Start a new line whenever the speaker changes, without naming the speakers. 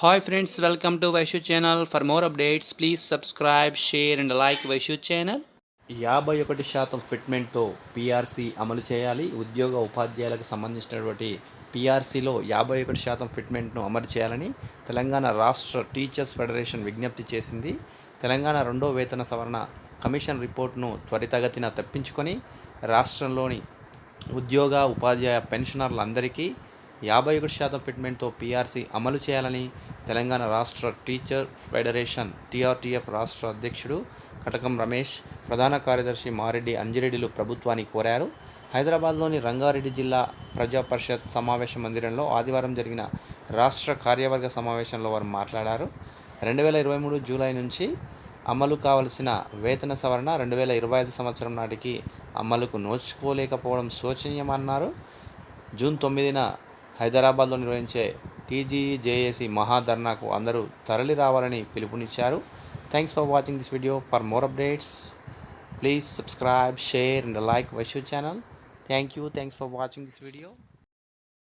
Hi friends welcome to Vaishu channel for more updates please subscribe share and like Vaishu channel
యాభై ఒకటి శాతం ఫిట్మెంట్తో PRC అమలు చేయాలి. ఉద్యోగ ఉపాధ్యాయులకు సంబంధించినటువంటి పీఆర్సీలో యాభై ఒకటి శాతం ఫిట్మెంట్ను అమలు చేయాలని తెలంగాణ రాష్ట్ర టీచర్స్ ఫెడరేషన్ విజ్ఞప్తి చేసింది. తెలంగాణ రెండో వేతన సవరణ కమిషన్ రిపోర్ట్ను త్వరితగతిన తప్పించుకొని రాష్ట్రంలోని ఉద్యోగ ఉపాధ్యాయ పెన్షనర్లందరికీ యాభై ఒకటి శాతం ఫిట్మెంట్తో పీఆర్సీ అమలు చేయాలని తెలంగాణ రాష్ట్ర టీచర్ ఫెడరేషన్ టీఆర్టీఎఫ్ రాష్ట్ర అధ్యక్షుడు కటకం రమేష్ ప్రధాన కార్యదర్శి మారెడ్డి అంజిరెడ్డిలు ప్రభుత్వాన్ని కోరారు. హైదరాబాద్లోని రంగారెడ్డి జిల్లా ప్రజా పరిషత్ సమావేశ మందిరంలో ఆదివారం జరిగిన రాష్ట్ర కార్యవర్గ సమావేశంలో వారు మాట్లాడారు. రెండు వేల ఇరవై మూడు జూలై నుంచి అమలు కావలసిన వేతన సవరణ రెండు వేల ఇరవై ఐదు సంవత్సరం నాటికి అమలుకు నోచుకోలేకపోవడం శోచనీయమన్నారు. జూన్ తొమ్మిదిన హైదరాబాద్లో నిర్వహించే టీజీజేఏసీ మహాధర్నాకు అందరూ తరలి రావాలని పిలుపునిచ్చారు. Thanks for watching this video for more updates please subscribe share and like Vaishu channel thank you thanks for watching this video